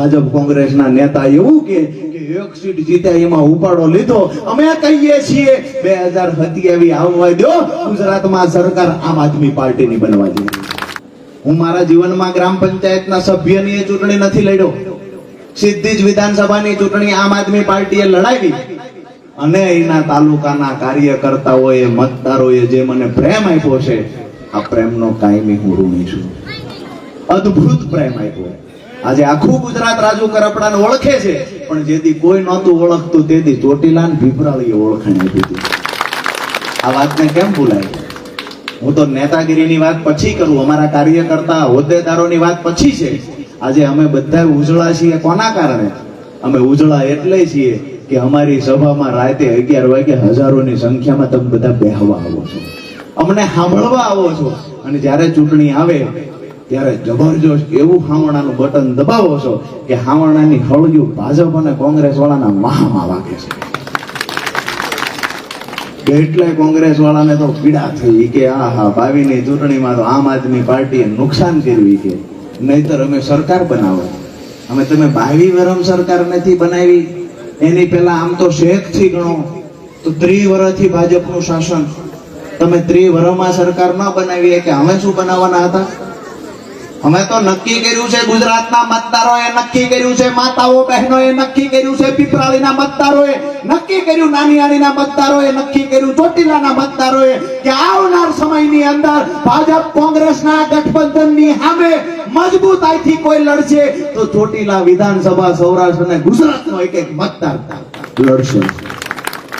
ભાજપ કોંગ્રેસના નેતા એવું કે એક સીટ જીત્યા એમાં ઉપાડો લીધો. અમે કહીએ છીએ, બે હજાર સત્યાવી આવવા દો. ગુજરાતમાં સરકાર આમ આદમી પાર્ટીની બનવા જોઈએ હું મારા જીવનમાં ગ્રામ પંચાયતના સભ્યની એ ચૂંટણી નથી લડ્યો. સીધી જ વિધાનસભાની ચૂંટણી આમ આદમી પાર્ટીએ લડાવી. અને એના તાલુકાના કાર્યકર્તાઓએ, મતદારોએ જે મને પ્રેમ આપ્યો છે, આ પ્રેમનો કાયમી હું ઋણી છું. અદ્ભુત પ્રેમ આપ્યો. આજે આખું ગુજરાત રાજુ કરપડાને ઓળખે છે, પણ જેથી કોઈ નહોતું ઓળખતું તેથી ચોટીલાન ભીપરાળીએ ઓળખાણ આપી આ વાતને કેમ ભૂલાય? હું તો નેતાગીરીની વાત પછી કરું, અમારા કાર્યકર્તા, હોદ્દેદારોની વાત પછી છે. આજે અમે બધા ઉજળા છીએ કોના કારણે? અમે ઉજળા એટલે છીએ કે અમારી સભામાં રાતે અગિયાર વાગે હજારોની સંખ્યામાં તમે બધા બેહવા આવો છો. અમને સાંભળવા આવો છો. અને જ્યારે ચૂંટણી આવે ત્યારે જબરજસ્ત એવું હાવણાનું બટન દબાવો છો કે હાવણાની હળિયું ભાજપ અને કોંગ્રેસ વાળાના વાહમાં વાગે છે. એટલે કોંગ્રેસ વાળાને તો પીડા થઈ કે આ હા ભાવિની ચૂંટણીમાં તો આમ આદમી પાર્ટીએ નુકસાન કર્યું કે નહીતર અમે સરકાર બનાવો. અમે તમે બાવી વરમ સરકાર નથી બનાવી. એની પહેલા આમ તો શેખથી ગણો. તો ત્રિવરથી ભાજપનું શાસન. તમે ત્રિવરમાં સરકાર ન બનાવી કે અમે શું બનાવવાના હતા? અમે તો નક્કી કર્યું છે ગુજરાતના મતદારોએ નક્કી કર્યું છે, માતાઓ, બહેનોએ નક્કી કર્યું છે પીપરાળીના મતદારોએ નક્કી કર્યું નાની મતદારોએ નક્કી કર્યું, ચોટીલાના મતદારોએ કે આવનાર સમયની અંદર ભાજપ કોંગ્રેસના ગઠબંધનની સામે મજબૂતાઈથી કોઈ લડશે તો ચોટીલા વિધાનસભા સૌરાષ્ટ્ર અને ગુજરાતનો એક એક મતદાર લડશે.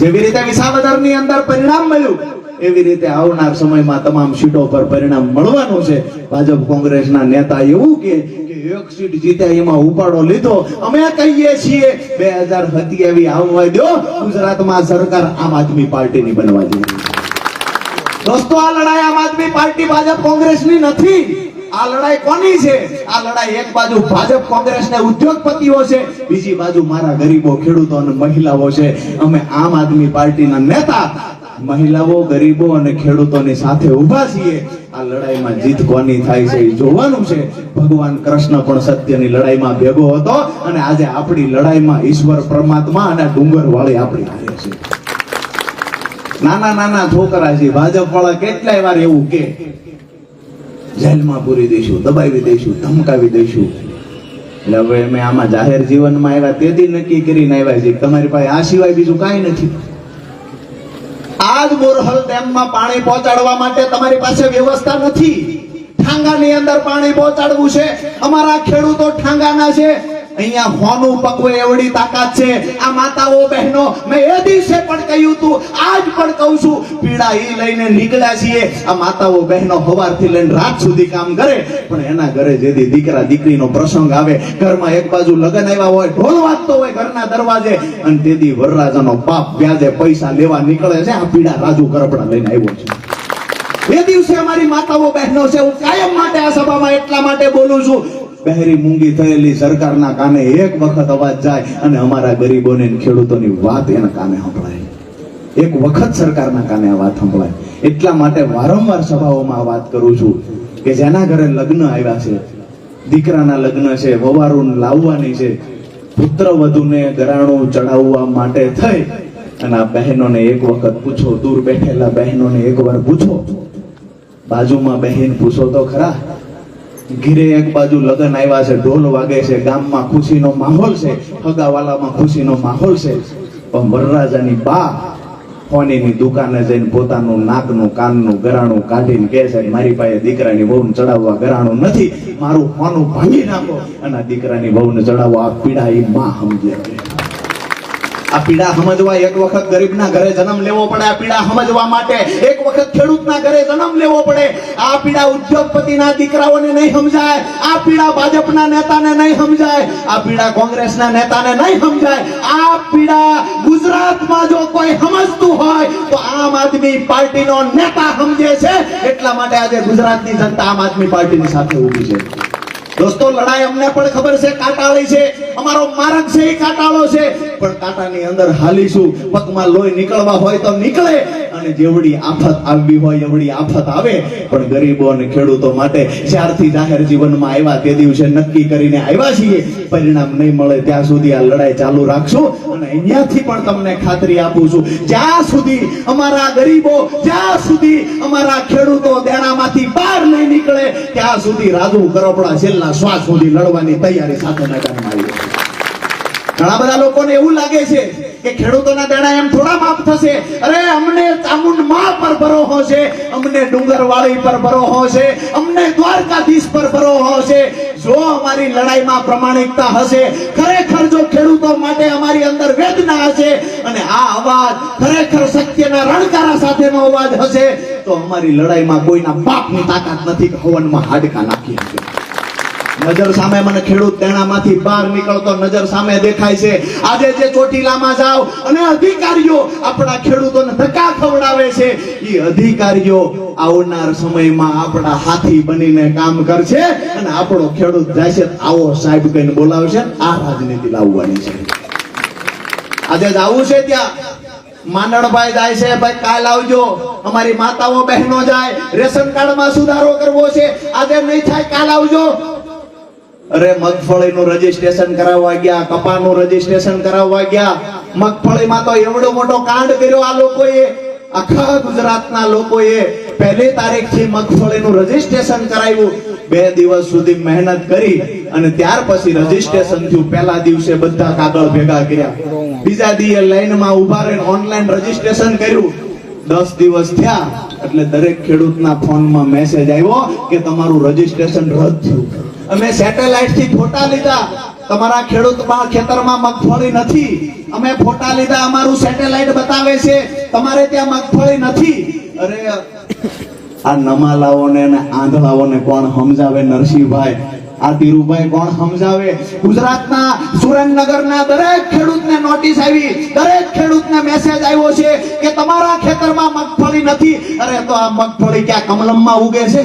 જેવી રીતે વિસાવદરની અંદર પરિણામ મળ્યું. એવી રીતે આવનાર સમયમાં તમામ સીટો પર પરિણામ મળવાનું છે. ભાજપ કોંગ્રેસના નેતા એવું કે એક સીટ જીત્યા એમાં ઉપાડો લીધો. અમે કહીએ છીએ, બે હજાર સત્યાવી આવવા દો. ગુજરાતમાં સરકાર આમ આદમી પાર્ટીની બનવા જોઈએ દોસ્તો, આ લડાઈ આમ આદમી પાર્ટી ભાજપ કોંગ્રેસની નથી. આ લડાઈ કોની છે? આ લડાઈ એક બાજુ ભાજપ કોંગ્રેસ ને ઉદ્યોગપતિઓ છે, બીજી બાજુ મારા ગરીબો ખેડૂતો અને મહિલાઓ છે. અમે આમ આદમી પાર્ટીના નેતા. મહિલાઓ, ગરીબો અને ખેડૂતોની સાથે ઊભા છીએ. આ લડાઈમાં જીત કોની થાય છે એ જોવાનું છે. ભગવાન કૃષ્ણ પણ સત્યની લડાઈમાં ભેગો હતો અને આજે આપણી લડાઈમાં ઈશ્વર પરમાત્મા અને ડુંગર વાળી આપણી હારે છે. નાના નાના છોકરા છે ભાજપ વાળા કેટલાય વાર એવું કે, જેલમાં પૂરી દઈશું, દબાવી દઈશું, ધમકાવી દઈશું. એટલે હવે અમે આમાં જાહેર જીવનમાં આવ્યા તેથી નક્કી કરીને આવ્યા છીએ તમારી પાસે આ સિવાય બીજું કાંઈ નથી. બોરહલ ડેમમાં પાણી પહોંચાડવા માટે તમારી પાસે વ્યવસ્થા નથી. ઠાંગાની અંદર પાણી પહોંચાડવું છે. અમારા ખેડૂતો ઠાંગાના છે. અહીંયા હોનું પકવે એવડી તાકાત છે. આ માતાઓ બહેનો, મેં એ દિવસે પણ કહ્યું તું, આજ પણ કહું છું, પીડા એ લઈને નીકળ્યા છીએ. આ માતાઓ બહેનો સવારથી લઈને રાત સુધી કામ કરે, પણ એના ઘરે જેથી દીકરા દીકરીનો પ્રસંગ આવે, ઘરમાં એક બાજુ લગ્ન આવ્યા હોય, ઢોલ વાગતો હોય ઘરના દરવાજે, અને તેથી વરરાજાનો બાપ વ્યાજે પૈસા લેવા નીકળે છે, આ પીડા રાજુ કરપડા લઈને આવ્યો છે. એ દિવસે અમારી માતાઓ બહેનો છે, હું કાયમ માટે આ સભામાં એટલા માટે બોલું છું બહેરી મૂંગી થયેલી સરકારના કાને એક વખત અવાજ જાય અને અમારા ગરીબોને ખેડૂતોની વાત એના કાને સંભળાય. એક વખત સરકારના કાને આ વાત સંભળાય. એટલા માટે વારંવાર સભાઓમાં વાત કરું છું કે જેના ઘરે લગ્ન આવ્યા છે, દીકરાના લગ્ન છે, વવારું લાવવાની છે, પુત્ર વધુને ગરાણું ચડાવવા માટે થઈ અને આ બહેનોને એક વખત પૂછો, દૂર બેઠેલા બહેનોને એકવાર પૂછો. બાજુમાં બહેન પૂછો તો ખરા ઘીરે એક બાજુ લગ્ન આવ્યા છે, ઢોલ વાગે છે, ગામમાં ખુશીનો માહોલ છે, ફગાવાલામાં ખુશીનો માહોલ છે. પણ વરરાજાની બા ફોનીની દુકાને જઈને પોતાનું નાકનું, કાનનું ગરાણું કાઢીને કહે છે, મારી પાસે દીકરાની વહુને ચડાવવા ગરાણું નથી, મારું ફોનું ભાંગી નાખો. અને દીકરાની વહુને ચડાવવા આ પીડા એ માં સમજે આ પીડા સમજવા એક વખત ગરીબના ઘરે જન્મ લેવો પડે, આ પીડા સમજવા માટે એક વખત ખેડૂતના ઘરે જન્મ લેવો પડે. આ પીડા ઉદ્યોગપતિના દીકરાઓને નહીં સમજાય, આ પીડા ભાજપના નેતાને નહીં સમજાય, આ પીડા કોંગ્રેસના નેતાને નહીં સમજાય. આ પીડા ગુજરાતમાં જો કોઈ સમજતું હોય, તો આમ આદમી પાર્ટીનો નેતા સમજે છે. એટલા માટે આજે ગુજરાતની જનતા આમ આદમી પાર્ટીની સાથે ઊભી છે. દોસ્તો, લડાઈ અમને પણ ખબર છે, કાંટાળી છે. અમારો માર્ગ છે, એ કાંટાળો છે. પણ કાંટાની અંદર હાલીશું. પગમાં લોહી નીકળવા હોય તો નીકળે. અને જેવડી આફત આવવી હોય, એવડી આફત આવે. પણ ગરીબો અને ખેડૂતો માટે જ્યારથી જાહેર જીવનમાં આવ્યા તે દિવસે નક્કી કરીને આવ્યા છીએ. પરિણામ નહીં મળે ત્યાં સુધી આ લડાઈ ચાલુ રાખશું. અને અહીંયાથી પણ તમને ખાતરી આપું છું. જ્યાં સુધી અમારા ગરીબો, જ્યાં સુધી અમારા ખેડૂતો દેણામાંથી ત્યાં સુધી રાજુ કરોપડા છેલ્લા શ્વાસ સુધી લડવાની તૈયારી સાથે મેદાનમાં આવી ઘણા બધા લોકોને એવું લાગે છે કે ખેડૂતોના દેણા એમ થોડા માફ થશે. અરે, અમને ચામુંડમાં પર ભરોહો છે, અમને ડુંગરવાળી પર ભરોહો છે, અમને દ્વારકાધીશ પર ભરોહો છે. જો અમારી લડાઈમાં પ્રમાણિકતા હશે, ખરેખર જો ખેડૂતો માટે અમારી અંદર વેદના હશે અને આ અવાજ ખરેખર સત્યના રણકારા સાથેનો અવાજ હશે, તો અમારી લડાઈમાં કોઈના બાપની તાકાત નથી હવનમાં હાડકા નાખી શકે. નજર સામે મને ખેડૂત તેણામાંથી બહાર નીકળતો નજર સામે દેખાય છે. આજે જે ચોટીલામાં જાઓ, અને અધિકારીઓ આપણા ખેડૂતોને ધક્કા ખવડાવે છે. એ અધિકારીઓ આવનાર સમયમાં આપણા હાથી બનીને કામ કરશે અને આપણો ખેડૂત જાય છે, આવો સાહેબ કહીને બોલાવશે આ રાજનીતિ લાવવાની છે. આજે જાવું છે ત્યાં. માંડણભાઈ જાય છે, ભાઈ, કાલ આવજો. અમારી માતાઓ બહેનો જાય. રેશન કાર્ડમાં સુધારો કરવો છે. આજે નહીં થાય, કાલ આવજો. અરે, મગફળીનું રજીસ્ટ્રેશન કરાવવા ગયા કપાનું રજીસ્ટ્રેશન કરાવવા ગયા. મગફળીમાં તો એવડો મોટો કાંડ કર્યો આ લોકોએ. આખા ગુજરાતના લોકોએ. પહેલી તારીખથી મગફળીનું રજીસ્ટ્રેશન કરાવ્યું બે દિવસ સુધી મહેનત કરી અને ત્યાર પછી રજીસ્ટ્રેશન થયું. પહેલા દિવસે બધા કાગળ ભેગા કર્યા. બીજા દિવસે લાઈનમાં ઊભા રહીને ઓનલાઈન રજીસ્ટ્રેશન કર્યું. દસ દિવસ થયા, એટલે દરેક ખેડૂતના ફોનમાં મેસેજ આવ્યો કે તમારું રજીસ્ટ્રેશન રદ થયું. અમે સેટેલાઇટથી ફોટા લીધા. તમારા ખેડૂતમાં ખેતરમાં મગફળી નથી. અમે ફોટા લીધા. અમારું સેટેલાઇટ બતાવે છે, તમારે ત્યાં મગફળી નથી. અરે આ નમાલાઓને અને આંધળાઓને કોણ સમજાવે નરસિંહભાઈ? આ ધીરુભાઈ કોણ સમજાવે? ગુજરાતના સુરેન્દ્રનગરના દરેક ખેડૂતને નોટિસ આવી, દરેક ખેડૂતને મેસેજ આવ્યો છે કે તમારા ખેતરમાં મગફળી નથી. અરે તો આ મગફળી ક્યાં કમલમમાં ઉગે છે?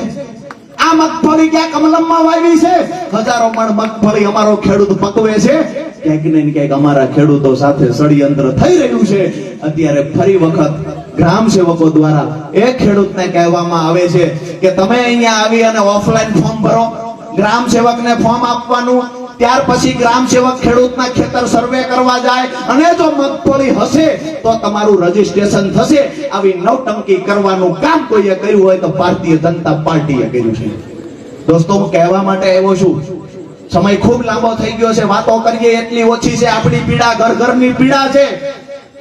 આ મગફળી ક્યાં કમલમમાં વાવી છે? હજારો મણ મગફળી અમારો ખેડૂત પકવે છે. ક્યાંક ને ક્યાંક અમારા ખેડૂતો સાથે ષડયંત્ર થઈ રહ્યું છે. અત્યારે ફરી વખત ગ્રામ સેવકો દ્વારા એ ખેડૂતને કહેવામાં આવે છે કે તમે અહીંયા આવી અને ઓફલાઈન ફોર્મ ભરો. ગ્રામ સેવકને ફોર્મ આપવાનું. ત્યાર પછી ગ્રામ સેવક ખેડૂતના ખેતર સર્વે કરવા જાય. અને જો મગફળી હશે, તો તમારું રજીસ્ટ્રેશન થશે. આવી નવટંકી કરવાનું કામ કોઈએ કર્યું હોય તો ભારતીય જનતા પાર્ટીએ કર્યું છે. દોસ્તો, હું કહેવા માટે આવ્યો છું. સમય ખૂબ લાંબો થઈ ગયો છે. વાતો કરીએ એટલી ઓછી છે. આપણી પીડા ઘર ઘરની પીડા છે.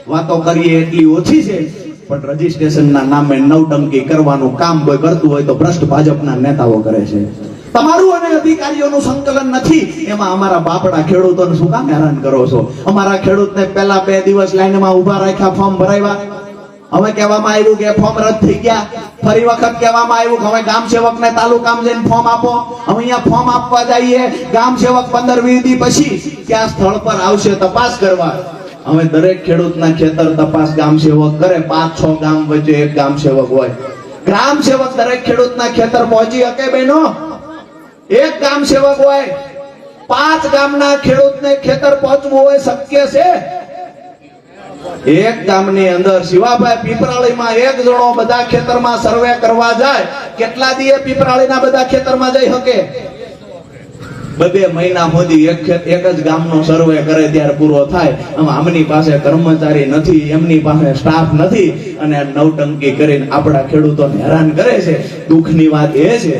વાતો કરીએ એટલી ઓછી છે. પણ રજીસ્ટ્રેશનના નામે નવટંકી કરવાનું કામ કોઈ કરતું હોય તો ભ્રષ્ટ ભાજપના નેતાઓ કરે છે. તમારું અને અધિકારીઓનું સંકલન નથી. એમાં અમારા બાપડા ખેડૂતોને શું કામ હેરાન કરો છો? અમારા ખેડૂતને પહેલા બે દિવસ લાઈનમાં ઊભા રાખ્યા, ફોર્મ ભરાવ્યા. હવે કહેવામાં આવ્યું કે ફોર્મ રદ થઈ ગયા. ફરી વખત કહેવામાં આવ્યું કે હવે ગામ સેવકને તાલુકામ જઈને ફોર્મ આપો. હવે અહીંયા ફોર્મ આપવા જઈએ. ગામ સેવક પંદર, વીસ દી પછી ત્યાં સ્થળ પર આવશે તપાસ કરવા. હવે દરેક ખેડૂતના ખેતર તપાસ ગામ સેવક કરે, પાંચ, છ ગામ વચ્ચે એક ગામ સેવક હોય. ગ્રામ સેવક દરેક ખેડૂતના ખેતર પહોંચી શકે બહેનો એક ગામ સેવક હોય. પાંચ ગામના ખેડૂતને ખેતર પહોંચવું હોય શક્ય છે? એક ગામની અંદર શિવાભાઈ પીપરાળીમાં એક જણો બધા ખેતરમાં સર્વે કરવા જાય. કેટલા દીએ પીપરાળીના બધા ખેતરમાં જઈ શકે? બબે મહિના સુધી એક જ ગામનો સર્વે કરે ત્યારે પૂરો થાય. આમ આમની પાસે કર્મચારી નથી, એમની પાસે સ્ટાફ નથી. અને નવટંકી કરીને આપણા ખેડૂતોને હેરાન કરે છે. દુઃખની વાત એ છે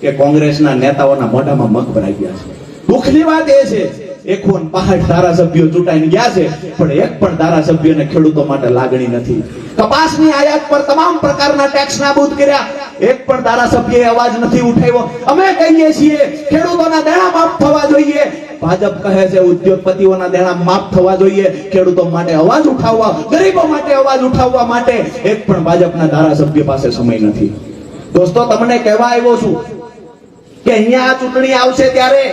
કે કોંગ્રેસના નેતાઓના મોઢામાં મગ ભરાઈ ગયા છે. દુઃખની વાત એ છે એકોન પહાડ ધારાસભ્યો ચૂંટાઈને ગયા છે, પણ એક પણ ધારાસભ્યને ખેડૂતો માટે લાગણી નથી. કપાસની આયાત પર તમામ પ્રકારના ટેક્સ નાબૂદ કર્યા. એક પણ ધારાસભ્યએ અવાજ નથી ઉઠાવ્યો. અમે કહીએ છીએ, ખેડૂતોના દેણા માફ થવા જોઈએ. ભાજપ કહે છે, ઉદ્યોગપતિઓના દેણા માફ થવા જોઈએ. ખેડૂતો માટે અવાજ ઉઠાવવા, ગરીબો માટે અવાજ ઉઠાવવા માટે એક પણ ભાજપના ધારાસભ્ય પાસે સમય નથી. દોસ્તો, તમને કહેવા આવ્યો છું કે અહીંયા આ ચૂંટણી આવશે ત્યારે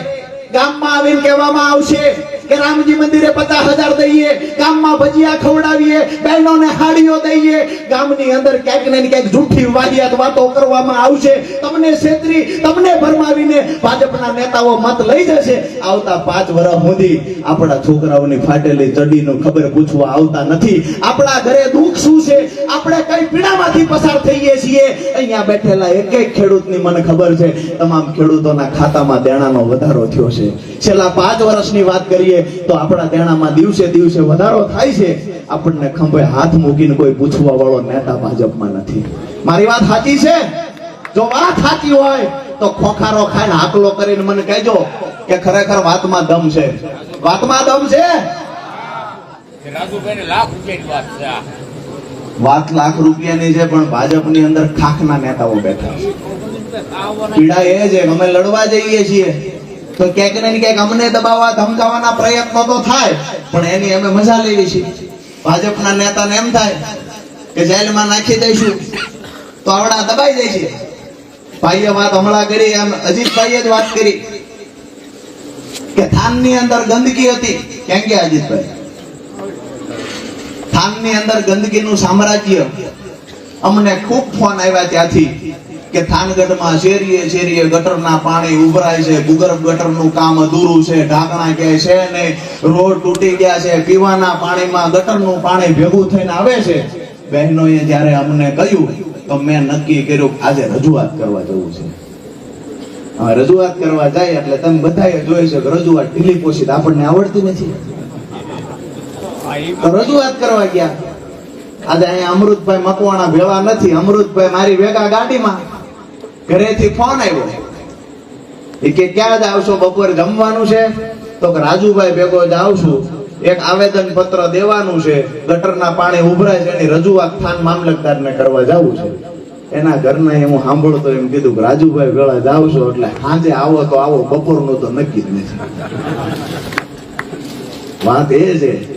ગામમાં આવીને કહેવામાં આવશે કે રામજી મંદિરે પચાસ હજાર દઈએ, ગામમાં ભજીયા ખવડાવીએ, બહેનોને હાડીઓ દઈએ. ગામની અંદર ક્યાંક ને ક્યાંક જૂઠી વાહિયાત વાતો કરવામાં આવશે. તમને છેતરી, તમને ભરમાવીને ભાજપના નેતાઓ મત લઈ જશે. આવતા પાંચ વર્ષ સુધી આપણા છોકરાઓની ફાટેલી ચડીનું ખબર પૂછવા આવતા નથી. આપણા ઘરે દુઃખ શું છે? આપણે કઈ પીડામાંથી પસાર થઈએ છીએ? અહીંયા બેઠેલા એક એક ખેડૂતની મને ખબર છે, તમામ ખેડૂતોના ખાતામાં દેણાનો વધારો થયો છે. છેલ્લા પાંચ વર્ષની વાત કરીએ તો આપણા દેણામાં દિવસે દિવસે વધારો થાય છે. આપણને ખંભે હાથ મૂકીને કોઈ પૂછવા વાળો નેતા ભાજપમાં નથી. મારી વાત સાચી છે? જો વાત સાચી હોય તો ખોખારો ખાઈને હાકલો કરીને મને કહેજો કે ખરેખર વાતમાં દમ છે. વાતમાં દમ છે? વાત લાખ રૂપિયાની છે પણ ભાજપની અંદર ખાખના નેતાઓ બેઠા છે. પીડા એ છે અમે લડવા જઈએ છીએ. તો ક્યાંક ને ક્યાંક અમને દબાવવા, ધમકાવવાના પ્રયત્નો તો થાય, પણ એની અમે મજા લેવી છે. ભાજપના નેતાને એમ થાય કે જેલમાં નાખી દઈશું, તો આવડા દબાઈ જાય ભાઈએ વાત હમણાં કરી, એમ અજીતભાઈએ જ વાત કરી કે થાનની અંદર ગંદકી હતી. કેમ કે અજીતભાઈ? થાનની અંદર ગંદકીનું સામ્રાજ્ય અમને ખૂબ ફોન આવ્યા ત્યાંથી. કે થાનગઢમાં શેરીએ શેરીએ ગટરના પાણી ઉભરાય છે, ભૂગર્ભ ગટરનું કામ અધૂરું છે. ઢાંકણા કે છે નહીં રોડ તૂટી ગયા છે, પીવાના પાણીમાં ગટરનું પાણી ભેગું થઈને આવે છે. બહેનોએ જ્યારે અમને કહ્યું, તો મેં નક્કી કર્યું આજે રજૂઆત કરવા જવું છે. હવે રજૂઆત કરવા જાય એટલે તમે બધાએ જોઈ છે કે રજૂઆત ઢીલી પોષિત આપણને આવડતી નથી. રજૂઆત કરવા ગયા. આજે અહીંયા અમૃતભાઈ મકવાણા ભેવા નથી. અમૃતભાઈ મારી ભેગા ગાડીમાં ઘરેથી ફોન આવ્યો. એ કે, ક્યાં આવશો? બપોરે જમવાનું છે? તો કે, રાજુભાઈ ભેગો જ આવશું. એક આવેદન પત્ર દેવાનું છે. ગટરના પાણી ઉભરાય છે. એની રજૂઆત થાન મામલતદારને કરવા જવું છે. એના ઘરના હું સાંભળતો એમ કીધું કે, રાજુભાઈ વેળા જ આવશો, એટલે સાંજે આવો તો આવો. બપોરનું તો નક્કી જ નથી. વાત એ છે.